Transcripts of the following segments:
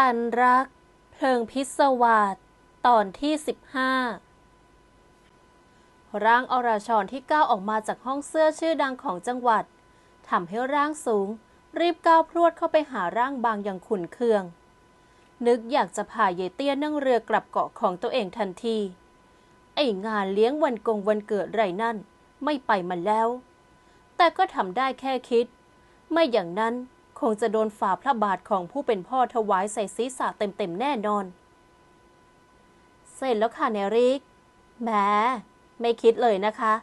คันรัก เพลิงพิศวาสตอนที่ 15 ร่างอรชรที่ก้าวออกมาจากห้องเสื้อชื่อดังของจังหวัดทำให้ร่างสูง รีบก้าวพรวดเข้าไปหาร่างบางอย่างขุนเคือง นึกอยากจะพาเยายเตี้ยนั่งเรือกลับเกาะของตัวเองทันที ไอ้งานเลี้ยงวันกงวันเกิดไรนั่น ไม่ไปมันแล้ว แต่ก็ทำได้แค่คิด ไม่อย่างนั้น คงจะโดนฝ่าพระบาทของผู้เป็นพ่อถวายใส่ศีรษะเต็มๆแน่นอน เสร็จแล้วค่ะเนริกแหมไม่คิดเลยนะคะ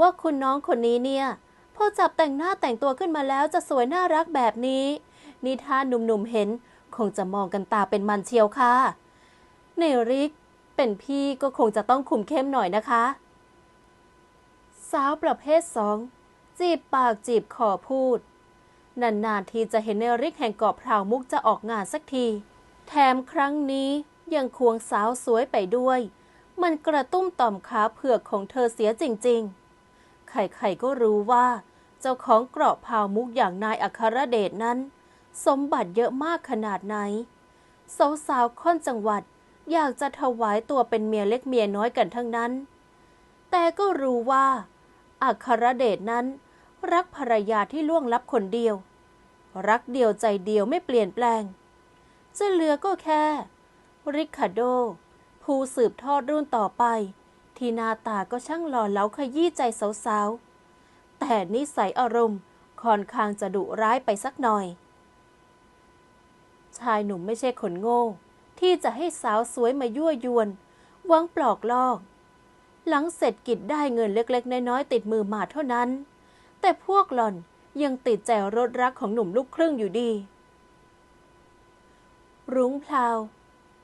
ว่าคุณน้องคนนี้เนี่ยพอจับแต่งหน้าแต่งตัวขึ้นมาแล้วจะสวยน่ารักแบบนี้ นี่ถ้าหนุ่มๆเห็น คงจะมองกันตาเป็นมันเชียวค่ะเนริก เป็นพี่ก็คงจะต้องคุมเข้มหน่อยนะคะ สาวประเภทสองจีบปากจีบคอพูด นานๆทีจะเห็นเนริกแห่งเกาะพราวมุกจะออกงานสักที แถมครั้งนี้ยังควงสาวสวยไปด้วย มันกระตุ้มต่อมขาเผือกของเธอเสียจริงๆ ใครๆก็รู้ว่า เจ้าของเกราะพราวมุกอย่างนายอัครเดชนั้น สมบัติเยอะมากขนาดไหน สาวๆค่อนจังหวัดอยากจะถวายตัวเป็นเมียเล็กเมียน้อยกันทั้งนั้น แต่ก็รู้ว่าอัครเดชนั้น รักภรรยาที่ล่วงลับคนเดียว รักเดียวใจเดียวไม่เปลี่ยนแปลง จะเหลือก็แค่ ริคาโด ผู้สืบทอดรุ่นต่อไป ที่หน้าตาก็ช่างหล่อเหลาขยี้ใจสาวๆ แต่นิสัยอารมณ์ค่อนข้างจะดุร้ายไปสักหน่อย ชายหนุ่มไม่ใช่คนโง่ ที่จะให้สาวสวยมายั่วยวนหวังปลอกลอก หลังเสร็จกิจได้เงินเล็กๆ น้อยๆติดมือมาเท่านั้น แต่พวกหล่อนยังติดใจรถรักของหนุ่มลูกครึ่งอยู่ดี รุ้งพลาว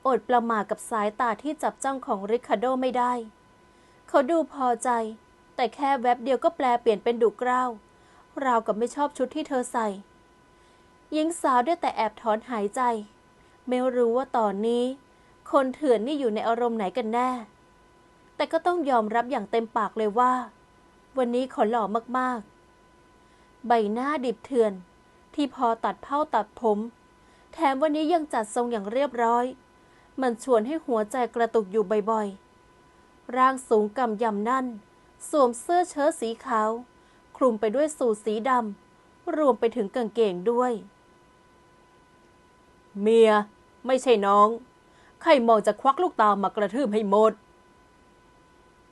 อดประมาทกับสายตาที่จับจ้องของริคาโดไม่ได้ เขาดูพอใจ แต่แค่แวบเดียวก็แปลเปลี่ยนเป็นดุกร้าวราวกับไม่ชอบชุดที่เธอใส่ หญิงสาวได้แต่แอบถอนหายใจ ไม่รู้ว่าตอนนี้ คนเถื่อนนี่อยู่ในอารมณ์ไหนกันแน่ แต่ก็ต้องยอมรับอย่างเต็มปากเลยว่า วันนี้ขอหล่อมากๆ ใบหน้าดิบเถื่อน ที่พอตัดเผ้าตัดผม แถมวันนี้ยังจัดทรงอย่างเรียบร้อย มันชวนให้หัวใจกระตุกอยู่บ่อยๆ ร่างสูงกำยำนั่น สวมเสื้อเชิ้ตสีขาว คลุมไปด้วยสูทสีดำรวมไปถึงกางเกงด้วย เมียไม่ใช่น้อง ใครมองจะควักลูกตามากระทืบให้หมด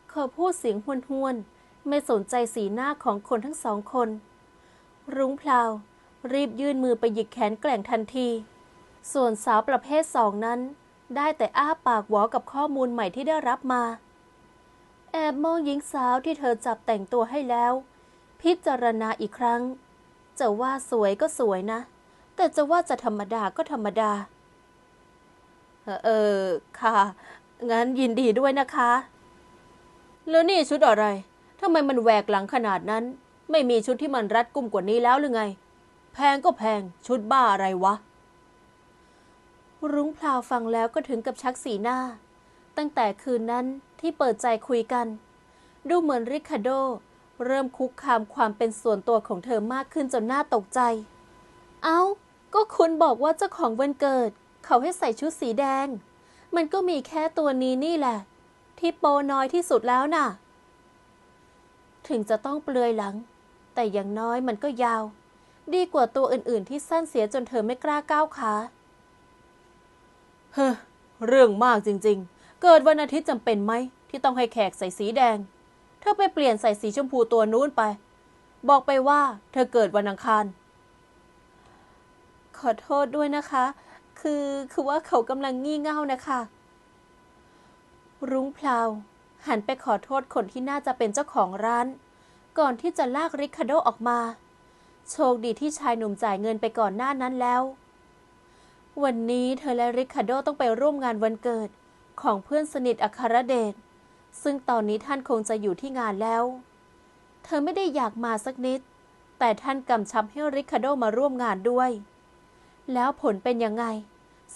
เขาพูดเสียงห้วนๆ ไม่สนใจสีหน้าของคนทั้งสองคน รุ้งพลาว รีบยื่นมือไปหยิกแขนแกล่งทันที ส่วนสาวประเภทสองนั้น ได้แต่อ้าปากหวอกับข้อมูลใหม่ที่ได้รับมา แอบมองหญิงสาวที่เธอจับแต่งตัวให้แล้ว พิจารณาอีกครั้ง จะว่าสวยก็สวยนะ แต่จะว่าจะธรรมดาก็ธรรมดา เออเออค่ะ งั้นยินดีด้วยนะคะ แล้วนี่ชุดอะไรทำไมมันแหวกหลังขนาดนั้น ไม่มีชุดที่มันรัดกุมกว่านี้แล้วหรือไง แพงก็แพงชุดบ้าอะไรวะ รุ้งพลาวฟังแล้วก็ถึงกับชักสีหน้า ตั้งแต่คืนนั้นที่เปิดใจคุยกัน ดูเหมือนริคาโด เริ่มคุกคามความเป็นส่วนตัวของเธอมากขึ้นจนน่าตกใจ เอา้า ก็คุณบอกว่าเจ้าของวันเกิด เขาให้ใส่ชุดสีแดง มันก็มีแค่ตัวนี้นี่แหละ ที่โปน้อยที่สุดแล้วน่ะถึงจะต้องเปลือยหลัง แต่อย่างน้อยมันก็ยาว ดีกว่าตัวอื่นๆ ที่สั้นเสียจนเธอไม่กล้าก้าวขาเฮ้อเรื่องมากจริงๆ เกิดวันอาทิตย์จำเป็นไหม ที่ต้องให้แขกใส่สีแดง เธอไปเปลี่ยนใส่สีชมพูตัวนู้นไป บอกไปว่า เธอเกิดวันอังคาร ขอโทษด้วยนะคะ คือคือว่าเขากำลังงี่เง่านะคะรุ้งพลาวหันไปขอโทษคนที่น่าจะเป็นเจ้าของร้าน ก่อนที่จะลากริคาโดออกมา โชคดีที่ชายหนุ่มจ่ายเงินไปก่อนหน้านั้นแล้ว วันนี้เธอและริคาโดต้องไปร่วมงานวันเกิดของเพื่อนสนิทอัครเดช ซึ่งตอนนี้ท่านคงจะอยู่ที่งานแล้ว เธอไม่ได้อยากมาสักนิด แต่ท่านกำชับให้ริคาโดมาร่วมงานด้วย แล้วผลเป็นยังไง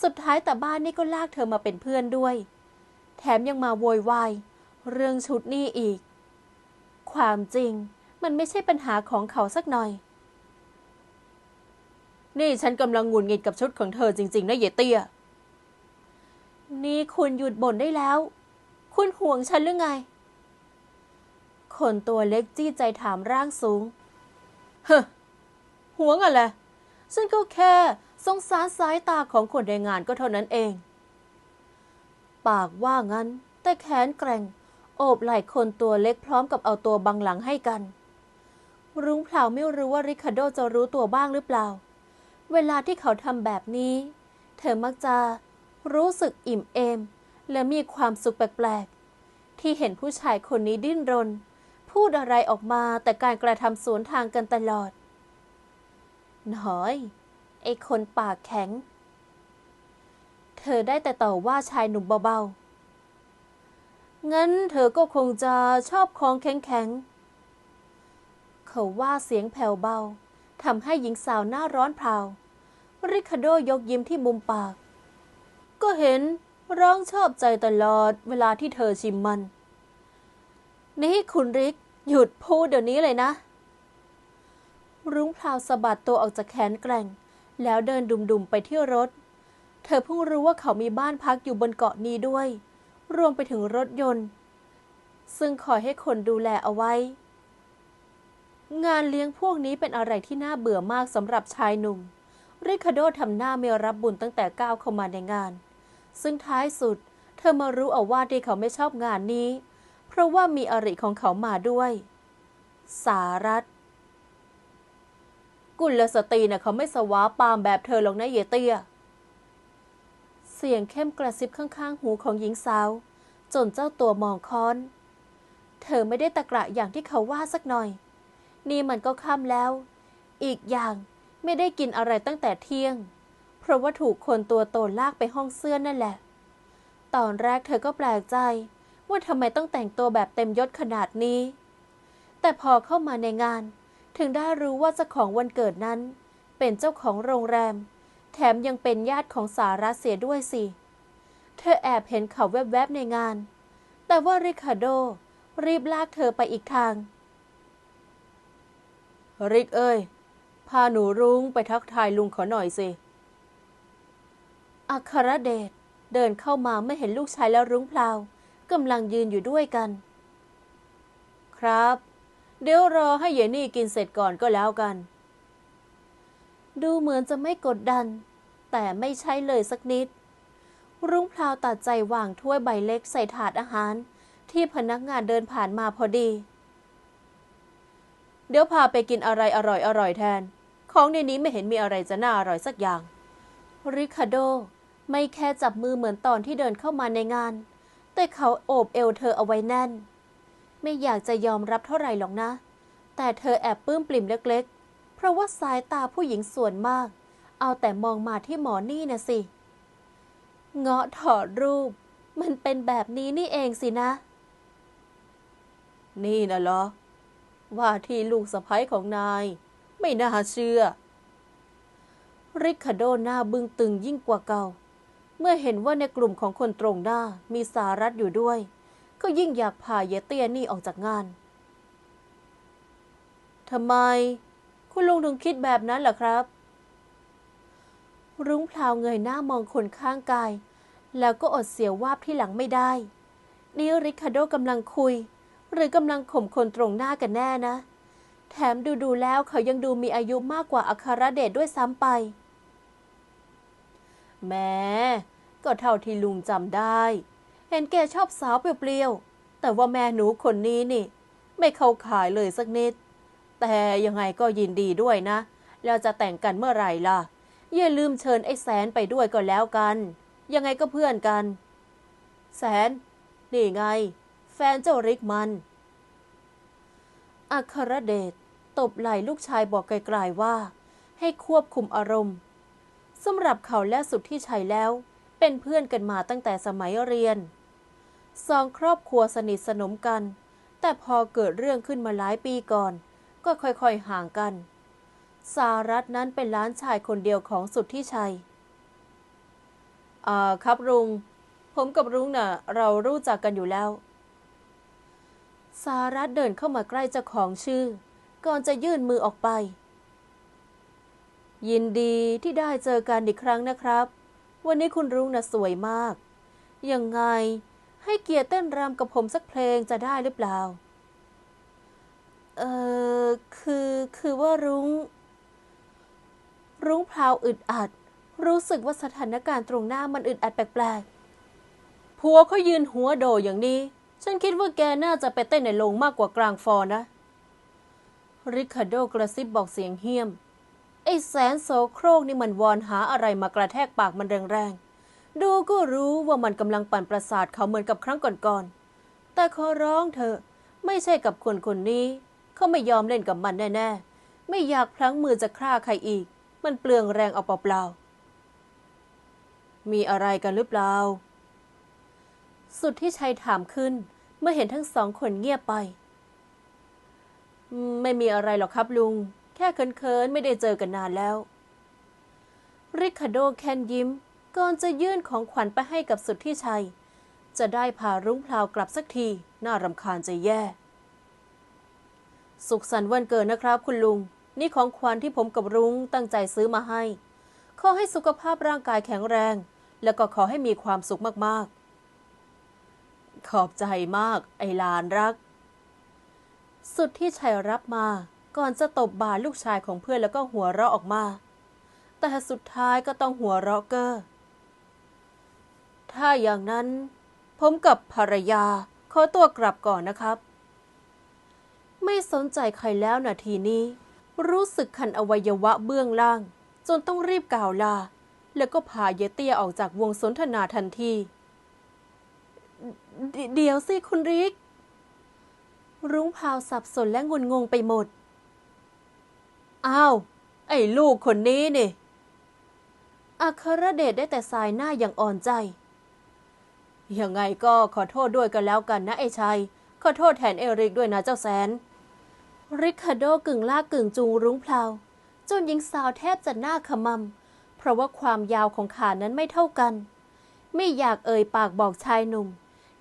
สุดท้ายแต่บ้านนี่ก็ลากเธอมาเป็นเพื่อนด้วย แถมยังมาโวยวายเรื่องชุดนี่อีก ความจริง มันไม่ใช่ปัญหาของเขาสักหน่อย นี่ฉันกำลังหงุดหงิดกับชุดของเธอจริง ๆ นะเยเตีย นี่คุณหยุดบ่นได้แล้ว คุณห่วงฉันหรือไง คนตัวเล็กจี้ใจถามร่างสูง เฮ้ห่วงอะไร ฉันก็แค่สงสารสายตาของคนในงานก็เท่านั้นเอง ปากว่างั้น แต่แขนแกร่ง โอบไหล่คนตัวเล็กพร้อมกับเอาตัวบังหลังให้กัน รุ้งเผาไม่รู้ว่าริคาโดจะรู้ตัวบ้างหรือเปล่า เวลาที่เขาทำแบบนี้ เธอมักจะรู้สึกอิ่มเอม และมีความสุขแปลกๆ ที่เห็นผู้ชายคนนี้ดิ้นรน พูดอะไรออกมาแต่การกระทำสวนทางกันตลอดหน่อย ไอ้คนปากแข็ง เธอได้แต่ต่อว่าชายหนุ่มเบาๆ งั้นเธอก็คงจะชอบของแข็งๆ เขาว่าเสียงแผ่วเบาทำให้หญิงสาวหน้าร้อนเผาริคาโดยกยิ้มที่มุมปาก ก็เห็นร้องชอบใจตลอดเวลาที่เธอชิมมัน นี่คุณริก หยุดพูดเดี๋ยวนี้เลยนะ รุ้งพลาวสะบัดตัวออกจากแขนแกร่ง แล้วเดินดุมๆไปที่รถ เธอเพิ่งรู้ว่าเขามีบ้านพักอยู่บนเกาะนี้ด้วย รวมไปถึงรถยนต์ ซึ่งคอยให้คนดูแลเอาไว้ งานเลี้ยงพวกนี้เป็นอะไรที่น่าเบื่อมากสำหรับชายหนุ่ม ริคาโดทำหน้าไม่รับบุญตั้งแต่ก้าวเข้ามาในงาน ซึ่งท้ายสุด เธอมารู้เอาว่าที่เขาไม่ชอบงานนี้ เพราะว่ามีอริของเขามาด้วย สารัตกุลสตรีน่ะเขาไม่สวาปามแบบเธอหรอกนะเยเตีย เสียงเข้มกระซิบข้างๆ หูของหญิงสาว จนเจ้าตัวมองค้อน เธอไม่ได้ตะกระอย่างที่เขาว่าสักหน่อย นี่มันก็ค่ำแล้ว อีกอย่างไม่ได้กินอะไรตั้งแต่เที่ยง เพราะว่าถูกคนตัวโตลากไปห้องเสื้อนั่นแหละ ตอนแรกเธอก็แปลกใจ ว่าทำไมต้องแต่งตัวแบบเต็มยศขนาดนี้ แต่พอเข้ามาในงาน ถึงได้รู้ว่าเจ้าของวันเกิดนั้น เป็นเจ้าของโรงแรม แถมยังเป็นญาติของสาระเสียด้วยสิ เธอแอบเห็นเขาแวบๆในงาน แต่ว่าริคาโด รีบลากเธอไปอีกทาง ริกเอ้ย พาหนูรุ้งไปทักทายลุงเขอหน่อยสิ อัครเดชเดินเข้ามาไม่เห็นลูกชายและรุ้งพลาวกำลังยืนอยู่ด้วยกัน ครับ เดี๋ยวรอให้เยนี่กินเสร็จก่อนก็แล้วกัน ดูเหมือนจะไม่กดดัน แต่ไม่ใช่เลยสักนิด รุ้งพลาวตัดใจวางถ้วยใบเล็กใส่ถาดอาหาร ที่พนักงานเดินผ่านมาพอดี เดี๋ยวพาไปกินอะไรอร่อยอร่อยๆแทน ของในนี้ไม่เห็นมีอะไรจะน่าอร่อยสักอย่าง ริคาโด ไม่แค่จับมือเหมือนตอนที่เดินเข้ามาในงาน แต่เขาโอบเอวเธอเอาไว้แน่น ไม่อยากจะยอมรับเท่าไหร่หรอกนะ แต่เธอแอบปลื้มปลิ่มเล็กๆ ราะว่าสายตาผู้หญิงส่วนมาก เอาแต่มองมาที่หมอนี่นะสิ เงาะถอดรูป มันเป็นแบบนี้นี่เองสินะ นี่นะเหรอ ว่าที่ลูกสะพ้ยของนาย ไม่น่าเชื่อ ริคาโดหน้าบึ้งตึงยิ่งกว่าเก่า เมื่อเห็นว่าในกลุ่มของคนตรงหน้ามีสารัตอยู่ด้วย ก็ยิ่งอยากพาเยเตียนี่ออกจากงานทำไม คุณลุงถึงคิดแบบนั้นล่ะครับ รุ้งพลาวเงยหน้ามองคนข้างกาย แล้วก็อดเสียววาบที่หลังไม่ได้ นี่ริคาโดกำลังคุย หรือกำลังข่มคนตรงหน้ากันแน่นะ แถมดูดูแล้วเขายังดูมีอายุมากกว่าอัครเดชด้วยซ้ำไปแม้ก็เท่าที่ลุงจำได้ เห็นแกชอบสาวเปรี้ยวๆแต่ว่าแม่หนูคนนี้นี่ ไม่เข้าขายเลยสักนิด แต่ยังไงก็ยินดีด้วยนะแล้วจะแต่งกันเมื่อไหร่ล่ะ อย่าลืมเชิญไอ้แสนไปด้วยก็แล้วกัน ยังไงก็เพื่อนกัน แสน นี่ไง แฟนเจ้าริกมันอัครเดชตบไหล่ลูกชายบอกไกลๆว่า ให้ควบคุมอารมณ์สำหรับเขาและสุดที่ชัยแล้ว เป็นเพื่อนกันมาตั้งแต่สมัยเรียน สองครอบครัวสนิทสนมกัน แต่พอเกิดเรื่องขึ้นมาหลายปีก่อน ก็ค่อยๆห่างกัน สารัตนั้นเป็นล้านชายคนเดียวของสุดที่ชัย อ่าครับลุง ผมกับลุงน่ะ เรารู้จักกันอยู่แล้ว สารัตเดินเข้ามาใกล้เจ้าของชื่อ ก่อนจะยื่นมือออกไป ยินดีที่ได้เจอกันอีกครั้งนะครับ วันนี้คุณรุ้งน่ะสวยมาก ยังไงให้เกียรติเต้นรำกับผมสักเพลงจะได้หรือเปล่า เออคือคือว่ารุง้ง รุ้งพราวอึดอัด รู้สึกว่าสถานการณ์ตรงหน้ามันอึดอัดแปลกๆผัวเขายืนหัวโดอย่างนี้ ฉันคิดว่าแกน่าจะไปเต้นในโรงมากกว่ากลางฟอนะ ริคาโดกระซิบบอกเสียงเฮี้ยม ไอ้แสนโสโครกนี่มันวอนหาอะไรมากระแทกปากมันแรงๆ ดูก็รู้ว่ามันกำลังปั่นประสาทเขาเหมือนกับครั้งก่อนๆ แต่ขอร้องเธอไม่ใช่กับคนคนนี้ เขาไม่ยอมเล่นกับมันแน่ๆ ไม่อยากพลั้งมือจะฆ่าใครอีก มันเปลืองแรงเอาเปล่าๆ มีอะไรกันหรือเปล่า สุดที่ชัยถามขึ้น เมื่อเห็นทั้งสองคนเงียบไป ไม่มีอะไรหรอกครับลุง แค่เขินๆ ไม่ได้เจอกันนานแล้ว ริคาโดแคนยิ้มก่อนจะยื่นของขวัญไปให้กับสุดที่ชัย จะได้พารุ้งพลาวกลับสักที น่ารำคาญจะแย่ สุขสันต์วันเกิดนะครับ คุณลุง นี่ของขวัญที่ผมกับรุ้งตั้งใจซื้อมาให้ ขอให้สุขภาพร่างกายแข็งแรง แล้วก็ขอให้มีความสุขมากๆ ขอบใจมาก ไอ้ลานรัก สุดที่ชัยรับมา ก่อนจะตบบ่าลูกชายของเพื่อนแล้วก็หัวเราะออกมา แต่สุดท้ายก็ต้องหัวเราะเก้อถ้าอย่างนั้น ผมกับภรรยาขอตัวกลับก่อนนะครับ ไม่สนใจใครแล้วนาทีนี้ รู้สึกคันอวัยวะเบื้องล่าง จนต้องรีบกล่าวลา แล้วก็พาเยเตียออกจากวงสนทนาทันทีเดเดี๋ยวสิคุณริก รุ้งพาวสับสนและงุนงงไปหมด อ้าว ไอ้ลูกคนนี้นี่อัครเดชได้แต่สายหน้าอย่างอ่อนใจ ยังไงก็ขอโทษด้วยกันแล้วกันนะไอ้ชัย ขอโทษแทนเอริกด้วยนะเจ้าแสน ริคาโดกึ่งลากกึ่งจูงรุ้งพลาวจนหญิงสาวแทบจะหน้าขมำเพราะว่าความยาวของขานั้นไม่เท่ากัน ไม่อยากเอ่ยปากบอกชายหนุ่ม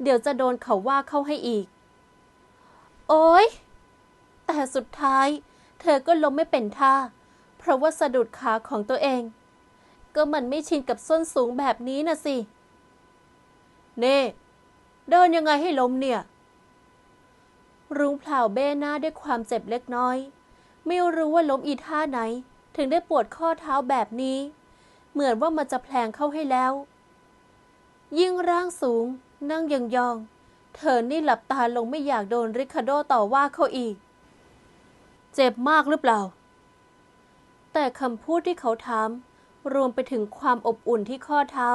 เดี๋ยวจะโดนเขาว่าเข้าให้อีก โอ้ยแต่สุดท้าย เธอก็ล้มไม่เป็นท่า เพราะว่าสะดุดขาของตัวเอง ก็มันไม่ชินกับส้นสูงแบบนี้นะสิ เน่ เดินยังไงให้ล้มเนี่ย รุ้งพลาเบ้หน้าด้วยความเจ็บเล็กน้อย ไม่รู้ว่าล้มอีท่าไหน ถึงได้ปวดข้อเท้าแบบนี้ เหมือนว่ามันจะแพลงเข้าให้แล้ว ยิ่งร่างสูง นั่งยองๆเธอนี่หลับตาลงไม่อยากโดนริคาโดต่อว่าเขาอีก เจ็บมากหรือเปล่า แต่คำพูดที่เขาถาม รวมไปถึงความอบอุ่นที่ข้อเท้า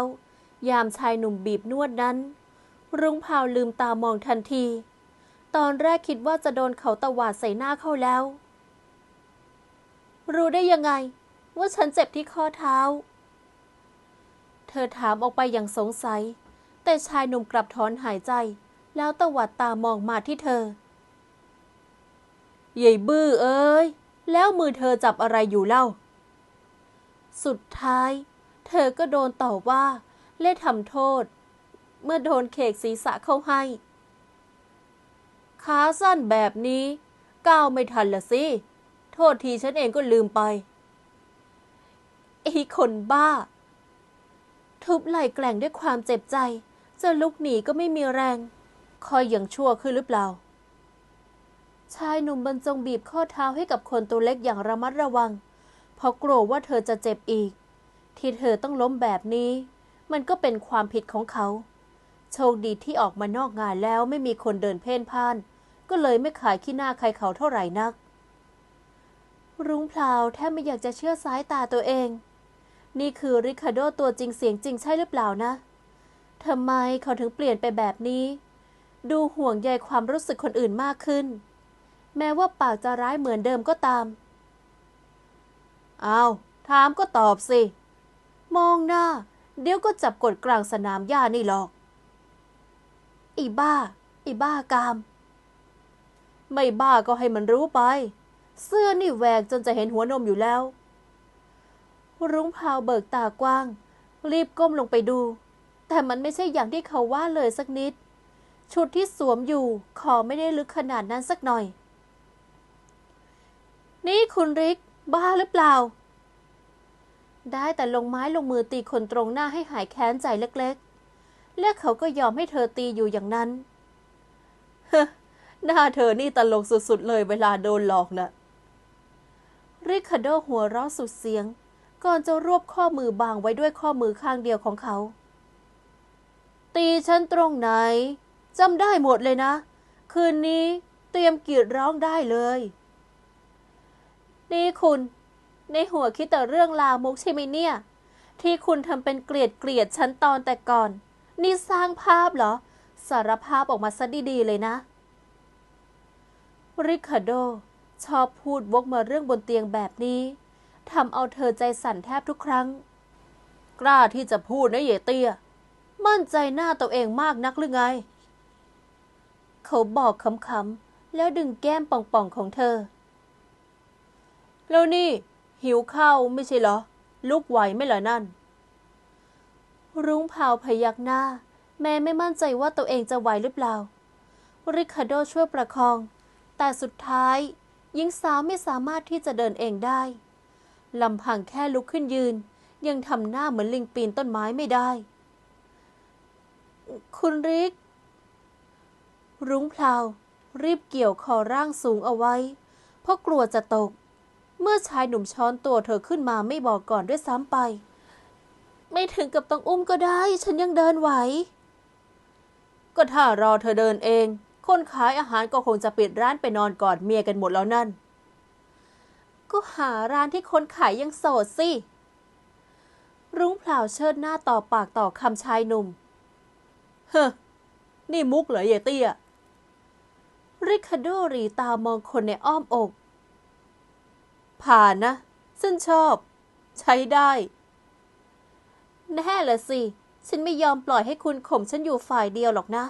ยามชายหนุ่มบีบนวดนั้น รุ้งพาลืมตามองทันที ตอนแรกคิดว่าจะโดนเขาตวาดใส่หน้าเข้าแล้ว รู้ได้ยังไง ว่าฉันเจ็บที่ข้อเท้า เธอถามออกไปอย่างสงสัย แต่ชายหนุ่มกลับถอนหายใจ แล้วตวัดตามองมาที่เธอเย่บื้อเอ้ย แล้วมือเธอจับอะไรอยู่เล่า สุดท้าย เธอก็โดนต่อว่า เล่ทำโทษ เมื่อโดนเขกศีรษะเข้าให้ ขาสั้นแบบนี้ ก้าวไม่ทันละสิ โทษทีฉันเองก็ลืมไปไอ้คนบ้า ทุบไหล่แกล่งด้วยความเจ็บใจ จะลุกหนีก็ไม่มีแรง คอยอย่างชั่วขึ้นหรือเปล่า ชายหนุ่มบรรจงบีบข้อเท้าให้กับคนตัวเล็กอย่างระมัดระวัง เพราะกลัวว่าเธอจะเจ็บอีก ที่เธอต้องล้มแบบนี้ มันก็เป็นความผิดของเขา โชคดีที่ออกมานอกงานแล้วไม่มีคนเดินเพ่นพ่าน ก็เลยไม่ขายขี้หน้าใครเขาเท่าไหร่นัก รุ้งพลาวแทบไม่อยากจะเชื่อสายตาตัวเอง นี่คือริคาโดตัวจริงเสียงจริงใช่หรือเปล่านะทำไมเขาถึงเปลี่ยนไปแบบนี้ ดูห่วงใยความรู้สึกคนอื่นมากขึ้น แม้ว่าปากจะร้ายเหมือนเดิมก็ตามเอาถามก็ตอบสิ มองหน้า เดี๋ยวก็จับกดกลางสนามหญ้านี่หรอก อีบ้า อีบ้ากาม ไม่บ้าก็ให้มันรู้ไป เสื้อนี่แหวกจนจะเห็นหัวนมอยู่แล้ว รุ้งพาวเบิกตากว้าง รีบก้มลงไปดู แต่มันไม่ใช่อย่างที่เขาว่าเลยสักนิด ชุดที่สวมอยู่คอไม่ได้ลึกขนาดนั้นสักหน่อย นี่คุณริก บ้าหรือเปล่า ได้แต่ลงไม้ลงมือตีคนตรงหน้าให้หายแค้นใจเล็กๆ และเขาก็ยอมให้เธอตีอยู่อย่างนั้นฮหน้าเธอนี่ตลกสุดๆเลยเวลาโดนหลอกนะริคาร์โดหัวเราะสุดเสียง ก่อนจะรวบข้อมือบางไว้ด้วยข้อมือข้างเดียวของเขา ตีฉันตรงไหนจำได้หมดเลยนะ คืนนี้เตรียมกรีดร้องได้เลย นี่คุณ ในหัวคิดแต่เรื่องลามกใช่ไหมเนี่ย ที่คุณทำเป็นเกลียดเกลียดฉันตอนแต่ก่อน นี่สร้างภาพเหรอ สารภาพออกมาซะดีๆเลยนะ ริคาร์โด ชอบพูดวกมาเรื่องบนเตียงแบบนี้ทำเอาเธอใจสั่นแทบทุกครั้ง กล้าที่จะพูดนะเยเตีย มั่นใจหน้าตัวเองมากนักหรือไง เขาบอกขำๆแล้วดึงแก้มป่องๆของเธอ แล้วนี่ หิวข้าวไม่ใช่เหรอ ลุกไหวไม่เหรอนั่น รุ้งเผาพยักหน้า แม้ไม่มั่นใจว่าตัวเองจะไหวหรือเปล่า ริคาร์โดช่วยประคอง แต่สุดท้ายหญิงสาวไม่สามารถที่จะเดินเองได้ลำพังแค่ลุกขึ้นยืน ยังทำหน้าเหมือนลิงปีนต้นไม้ไม่ได้ คุณริก รุ้งพลารีบเกี่ยวคอร่างสูงเอาไว้ เพราะกลัวจะตก เมื่อชายหนุ่มช้อนตัวเธอขึ้นมาไม่บอกก่อนด้วยซ้ำไป ไม่ถึงกับต้องอุ้มก็ได้ ฉันยังเดินไหว ก็ถ้ารอเธอเดินเอง คนขายอาหารก็คงจะปิดร้านไปนอนกอดเมียกันหมดแล้วนั่น ก็หาร้านที่คนขายยังโสดสิ รุ้งพลาเชิดหน้าต่อปากต่อคำชายหนุ่ม เฮ้นี่มุกเหรอเยเตี้ย ริคาโดรีตามองคนในอ้อมอก ผ่านนะ ฉันชอบ ใช้ได้ แน่ละสิ ฉันไม่ยอมปล่อยให้คุณข่มฉันอยู่ฝ่ายเดียวหรอกนะ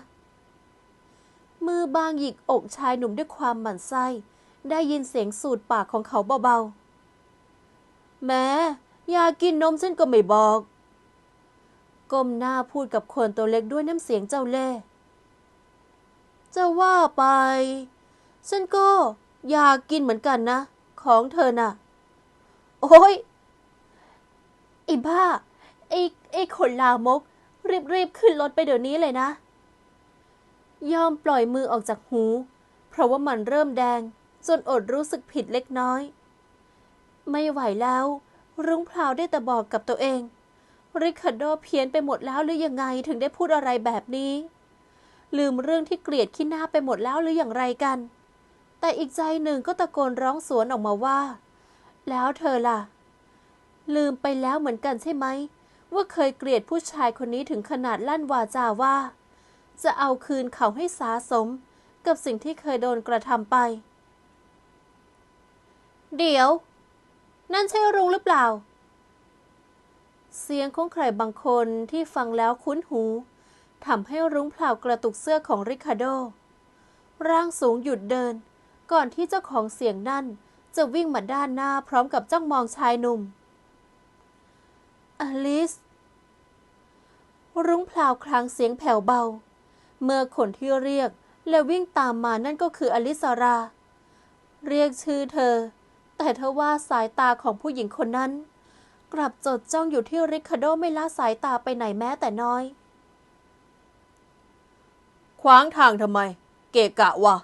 มือบางหยิกอกชายหนุ่มด้วยความหมั่นไส้ ได้ยินเสียงสูดปากของเขาเบาๆ แม้อยากกินนมฉันก็ไม่บอก ก้มหน้าพูดกับคนตัวเล็กด้วยน้ำเสียงเจ้าเล่ จะว่าไป ฉันก็อยากกินเหมือนกันนะ ของเธอน่ะ โอ้ยอ้บ้า ไอ้ไอ้คนลามก รีบรีบขึ้นรถไปเดี๋ยวนี้เลยนะ ยอมปล่อยมือออกจากหู เพราะว่ามันเริ่มแดง จนอดรู้สึกผิดเล็กน้อย ไม่ไหวแล้ว รุ้งพลาวได้แต่บอกกับตัวเอง ริคาร์โดเพี้ยนไปหมดแล้วหรือยังไงถึงได้พูดอะไรแบบนี้ ลืมเรื่องที่เกลียดขี้หน้าไปหมดแล้วหรืออย่างไรกัน แต่อีกใจหนึ่งก็ตะโกนร้องสวนออกมาว่า แล้วเธอล่ะ ลืมไปแล้วเหมือนกันใช่ไหม ว่าเคยเกลียดผู้ชายคนนี้ถึงขนาดลั่นวาจาว่า จะเอาคืนเขาให้สาสม กับสิ่งที่เคยโดนกระทำไป เดี๋ยว นั่นใช่รุ้งหรือเปล่า เสียงของใครบางคนที่ฟังแล้วคุ้นหูทำให้รุ้งเผากระตุกเสื้อของริคาโด ร่างสูงหยุดเดิน ก่อนที่เจ้าของเสียงนั่นจะวิ่งมาด้านหน้าพร้อมกับจ้องมองชายหนุ่ม อลิส รุ้งพลาวคลางเสียงแผ่วเบา เมื่อคนที่เรียกและวิ่งตามมานั่นก็คืออลิสรา เรียกชื่อเธอ แต่เธอว่าสายตาของผู้หญิงคนนั้น กลับจดจ้องอยู่ที่ริคาร์โดไม่ละสายตาไปไหนแม้แต่น้อย ขวางทางทำไม เกะกะวะ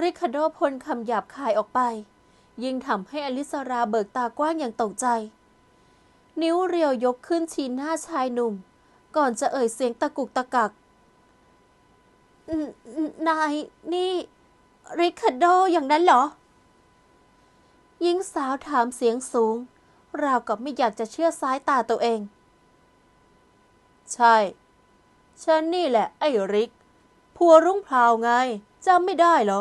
ริคาร์โดพ่นคำหยาบคายออกไป ยิ่งทำให้อลิสราเบิกตากว้างอย่างตกใจ นิ้วเรียวยกขึ้นชี้หน้าชายหนุ่ม ก่อนจะเอ่ยเสียงตะกุกตะกัก นายนี่ ริคาร์โดอย่างนั้นเหรอ หญิงสาวถามเสียงสูง ราวกับไม่อยากจะเชื่อสายตาตัวเอง ใช่ ฉันนี่แหละไอ้ริกผัวรุ่งพราวไงจำไม่ได้เหรอ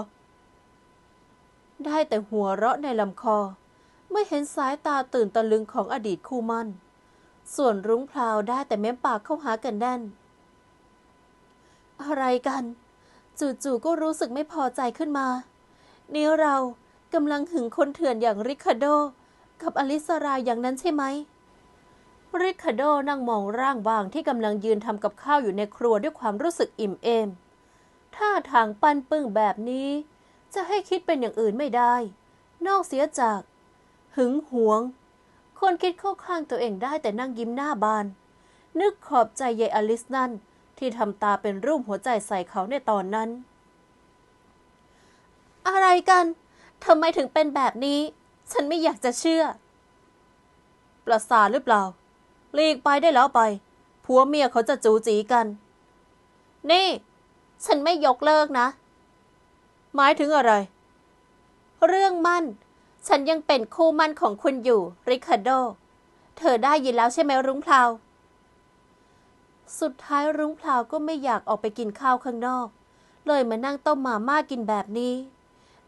ได้แต่หัวเราะในลำคอ เมื่อเห็นสายตาตื่นตะลึงของอดีตคู่มั่น ส่วนรุ้งพราวได้แต่เม้มปากเข้าหากันแน่น อะไรกัน จู่ๆก็รู้สึกไม่พอใจขึ้นมา นี่เรากำลังหึงคนเถื่อนอย่างริคาร์โด กับอลิสราอย่างนั้นใช่ไหมริคาร์โดนั่งมองร่างบางที่กำลังยืนทำกับข้าวอยู่ในครัวด้วยความรู้สึกอิ่มเอมท่าทางปั้นปึ้งแบบนี้ จะให้คิดเป็นอย่างอื่นไม่ได้ นอกเสียจาก หึงหวง คนคิดเข้าข้างตัวเองได้แต่นั่งยิ้มหน้าบาน นึกขอบใจยายอลิสนั่น ที่ทำตาเป็นรูปหัวใจใส่เขาในตอนนั้น อะไรกันทำไมถึงเป็นแบบนี้ ฉันไม่อยากจะเชื่อ ประสาหรือเปล่าลีกไปได้แล้วไป ผัวเมียเขาจะจูจีกัน นี่ ฉันไม่ยกเลิกนะ หมายถึงอะไร เรื่องมั่น ฉันยังเป็นคู่มั่นของคุณอยู่ ริคาร์โด เธอได้ยินแล้วใช่ไหมรุ้งพลาว สุดท้ายรุ้งพลาวก็ไม่อยากออกไปกินข้าวข้างนอก เลยมานั่งต้มมาม่ากินแบบนี้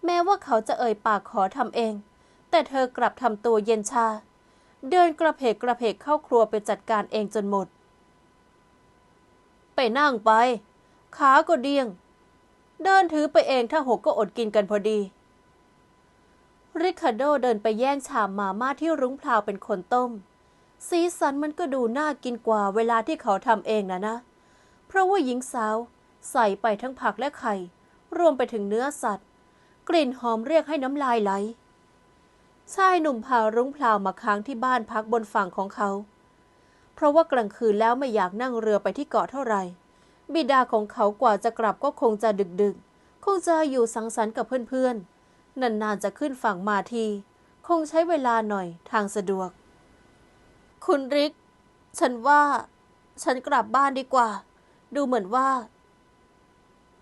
แม้ว่าเขาจะเอ่ยปากขอทำเอง แต่เธอกลับทำตัวเย็นชา เดินกระเพกกระเพกเข้าครัวไปจัดการเองจนหมด ไปนั่งไป ขาก็เดียง เดินถือไปเองถ้าหกก็อดกินกันพอดี ริคาร์โดเดินไปแย่งชามมาม่าที่รุ้งพลาวเป็นคนต้ม สีสันมันก็ดูน่ากินกว่าเวลาที่เขาทำเองนะนะ เพราะว่าหญิงสาวใส่ไปทั้งผักและไข่ รวมไปถึงเนื้อสัตว์ กลิ่นหอมเรียกให้น้ำลายไหล ชายหนุ่มพารุ้งพลาวมาค้างที่บ้านพักบนฝั่งของเขา เพราะว่ากลางคืนแล้วไม่อยากนั่งเรือไปที่เกาะเท่าไหร่ บิดาของเขากว่าจะกลับก็คงจะดึกๆ คงจะอยู่สังสรรค์กับเพื่อนๆ นานๆจะขึ้นฝั่งมาที คงใช้เวลาหน่อยทางสะดวก คุณริก ฉันว่า ฉันกลับบ้านดีกว่า ดูเหมือนว่า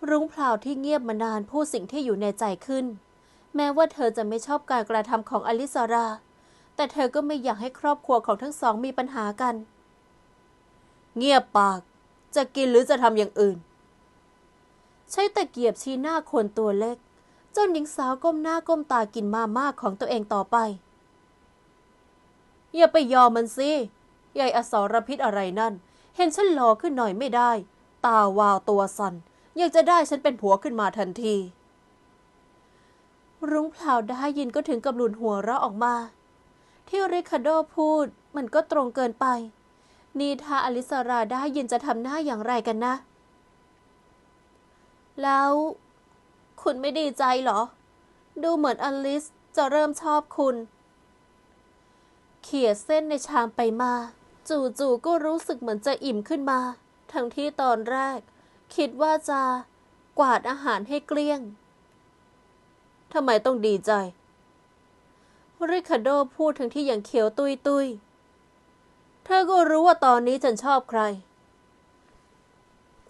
รุ้งพลาวที่เงียบมานานพูดสิ่งที่อยู่ในใจขึ้น แม้ว่าเธอจะไม่ชอบการกระทำของอลิซารา แต่เธอก็ไม่อยากให้ครอบครัวของทั้งสองมีปัญหากัน เงียบปาก จะกินหรือจะทำอย่างอื่น ใช้ตะเกียบชี้หน้าคนตัวเล็ก จนหญิงสาวก้มหน้าก้มตากินมาม่าของตัวเองต่อไป อย่าไปยอมมันสิยายอสรพิษอะไรนั่น เห็นฉันหล่อขึ้นหน่อยไม่ได้ ตาวาวตัวสันอยากจะได้ฉันเป็นผัวขึ้นมาทันที รุ้งพลาวได้ยินก็ถึงกับหลุนหัวเราะออกมา ที่ริคาโดพูดมันก็ตรงเกินไป นี่ถ้าอลิสราได้ยินจะทำหน้าอย่างไรกันนะ แล้ว คุณไม่ดีใจเหรอ ดูเหมือนอลิสจะเริ่มชอบคุณ เขี่ยเส้นในชามไปมา จู่ๆก็รู้สึกเหมือนจะอิ่มขึ้นมา ทั้งที่ตอนแรก คิดว่าจะกวาดอาหารให้เกลี้ยงทำไมต้องดีใจ ริคาโดพูดทั้งที่อย่างเขียวตุยตุยๆเธอก็รู้ว่าตอนนี้ฉันชอบใคร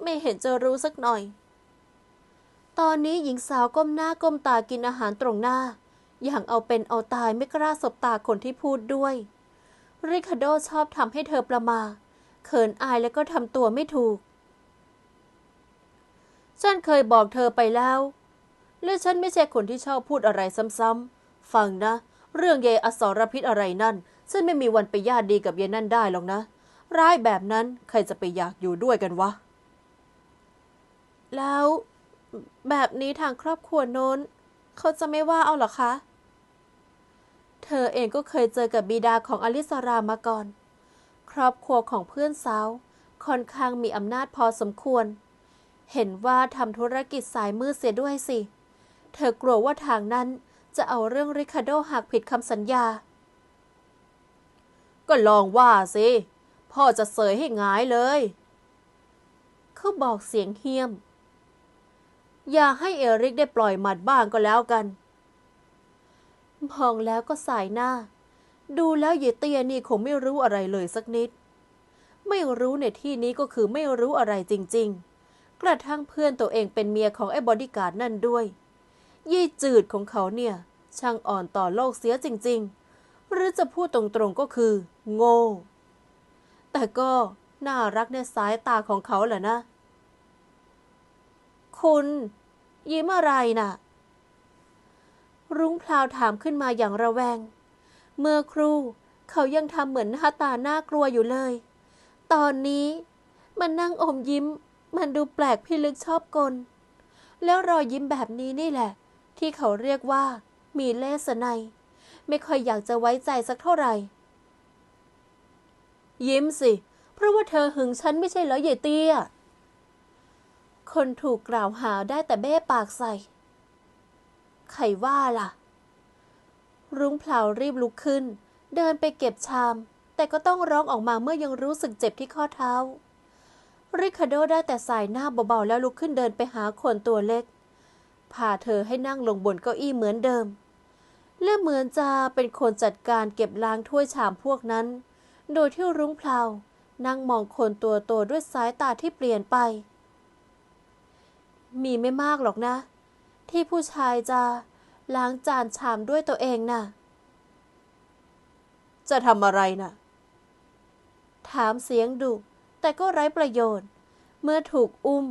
ไม่เห็นจะรู้สักหน่อย ตอนนี้หญิงสาวก้มหน้าก้มตากินอาหารตรงหน้า อย่างเอาเป็นเอาตายไม่กล้าสบตาคนที่พูดด้วย ริคาร์โดชอบทำให้เธอประมาเขินอายแล้วก็ทำตัวไม่ถูก ฉันเคยบอกเธอไปแล้ว และฉันไม่ใช่คนที่ชอบพูดอะไรซ้ำๆ ฟังนะ เรื่องเยายอสรพิษอะไรนั่น ฉันไม่มีวันไปญาติดีกับเยนั่นได้หรอกนะ ร้ายแบบนั้นใครจะไปอยากอยู่ด้วยกันวะ แล้ว แบบนี้ทางครอบครัวโน้น เขาจะไม่ว่าเอาหรอคะ เธอเองก็เคยเจอกับบิดาของอลิสารามาก่อน ครอบครัวของเพื่อนสาว ค่อนข้างมีอำนาจพอสมควร เห็นว่าทำธุรกิจสายมืดเสียด้วยสิ เธอกลัวว่าทางนั้นจะเอาเรื่องริคาโดหักผิดคำสัญญา ก็ลองว่าสิ พ่อจะเสยให้งายเลย เขาบอกเสียงเฮี้ยม อย่าให้เอริกได้ปล่อยหมัดบ้างก็แล้วกัน มองแล้วก็สายหน้า ดูแล้วเยเตียนี่คงไม่รู้อะไรเลยสักนิด ไม่รู้ในที่นี้ก็คือไม่รู้อะไรจริง ๆ กระทั่งเพื่อนตัวเองเป็นเมียของไอ้บอดี้การ์ดนั่นด้วย ยี่จืดของเขาเนี่ย ช่างอ่อนต่อโลกเสียจริง ๆ หรือจะพูดตรงๆก็คือ โง่ แต่ก็น่ารักในสายตาของเขาแหละนะ คุณ ยิ้มอะไรน่ะ รุ้งพลาวถามขึ้นมาอย่างระแวง เมื่อครู่เขายังทำเหมือนหน้าตาน่ากลัวอยู่เลย ตอนนี้มันนั่งอมยิ้ม มันดูแปลกพิลึกชอบกล แล้วรอยยิ้มแบบนี้นี่แหละ ที่เขาเรียกว่า มีเลสไนไม่ค่อยอยากจะไว้ใจสักเท่าไหร่ ยิ้มสิ เพราะว่าเธอหึงฉันไม่ใช่เหรอเยเตี้ย คนถูกกล่าวหาได้แต่เบ้ปากใส่ ใครว่าล่ะ รุ้งพลาวรีบลุกขึ้น เดินไปเก็บชาม แต่ก็ต้องร้องออกมาเมื่อยังรู้สึกเจ็บที่ข้อเท้า ริคาโดได้แต่สายหน้าเบาๆแล้วลุกขึ้นเดินไปหาคนตัวเล็ก พาเธอให้นั่งลงบนเก้าอี้เหมือนเดิม และเหมือนจะเป็นคนจัดการเก็บล้างถ้วยชามพวกนั้น โดยที่รุ้งเพลานั่งมองคนตัวโตด้วยสายตาที่เปลี่ยนไป มีไม่มากหรอกนะ ที่ผู้ชายจะล้างจานชามด้วยตัวเองน่ะ จะทำอะไรน่ะ ถามเสียงดุแต่ก็ไร้ประโยชน์ เมื่อถูกอุ้ม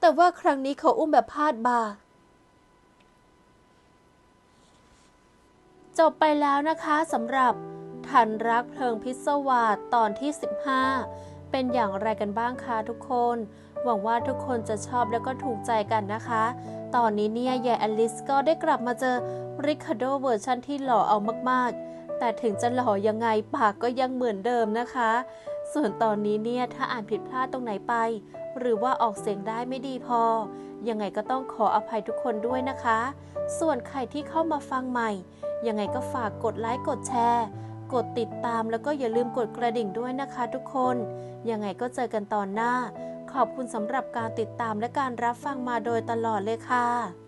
แต่ว่าครั้งนี้เขาอุ้มแบบพาดบ่าจบไปแล้วนะคะสำหรับทันรักเพลิงพิศวาสตอนที่ 15 เป็นอย่างไรกันบ้างคะทุกคน หวังว่าทุกคนจะชอบแล้วก็ถูกใจกันนะคะ ตอนนี้เนี่ยยายอลิสก็ได้กลับมาเจอริคาโดเวอร์ชันที่หล่อเอามากๆ แต่ถึงจะหล่อยังไงปากก็ยังเหมือนเดิมนะคะ ส่วนตอนนี้เนี่ยถ้าอ่านผิดพลาดตรงไหนไป หรือว่าออกเสียงได้ไม่ดีพอ ยังไงก็ต้องขออภัยทุกคนด้วยนะคะ ส่วนใครที่เข้ามาฟังใหม่ ยังไงก็ฝากกดไลค์กดแชร์กดติดตามแล้วก็อย่าลืมกดกระดิ่งด้วยนะคะทุกคน ยังไงก็เจอกันตอนหน้า ขอบคุณสำหรับการติดตามและการรับฟังมาโดยตลอดเลยค่ะ